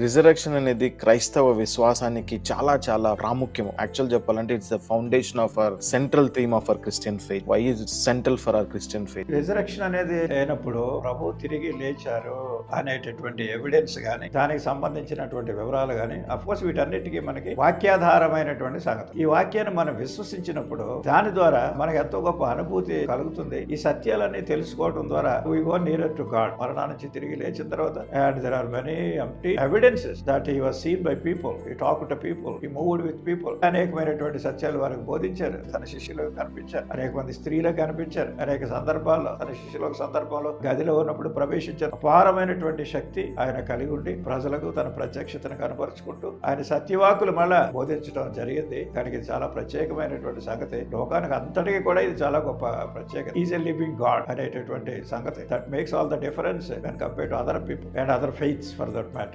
Resurrection అనేది క్రైస్తవ విశ్వాసానికి చాలా చాలా ప్రాముఖ్యం యాక్చువల్ చెప్పాలంటే it's the foundation of our central theme of our Christian faith why is central for our Christian faith resurrection అనేది లేనప్పుడు ప్రభు తిరిగి లేచారు అనేటటువంటి ఎవిడెన్స్ కానీ దానికి సంబంధించినటువంటి వివరాలు గాని కోర్స్ వీటన్నిటికీ మనకి వాక్యాధారమైనటువంటి సంగతి. ఈ వాక్యాన్ని మనం విశ్వసించినప్పుడు దాని ద్వారా మనకు ఎంతో గొప్ప అనుభూతి కలుగుతుంది. ఈ సత్యాలన్నీ తెలుసుకోవడం ద్వారా we go near to God మరణానికి తిరిగి లేచిన తర్వాత and there are many evidences that he was seen by people he talk to people he moved with people అనేకమైనటువంటి సత్యాలు వారికి బోధించారు. తన శిష్యులకు కనిపించారు. అనేక మంది స్త్రీలకు కనిపించారు. అనేక సందర్భాల్లో తన శిష్యులకు సందర్భంలో గదిలో ఉన్నప్పుడు ప్రవేశించారు. అపారమైనటువంటి శక్తి ఆయన కలిగి ఉండి ప్రజలకు తన ప్రత్యక్షతను కనపరుచుకుంటూ ఆయన సత్యవాకులు మళ్ళా బోధించడం జరిగింది. కనుక చాలా ప్రత్యేకమైనటువంటి సంగతి. లోకానికి అంతటికీ కూడా ఇది చాలా గొప్ప ప్రత్యేకత. ఈజ్ ఎ లివింగ్ గాడ్ అనేటటువంటి సంగతి. That makes all the difference when compare to other people and other faiths for that matter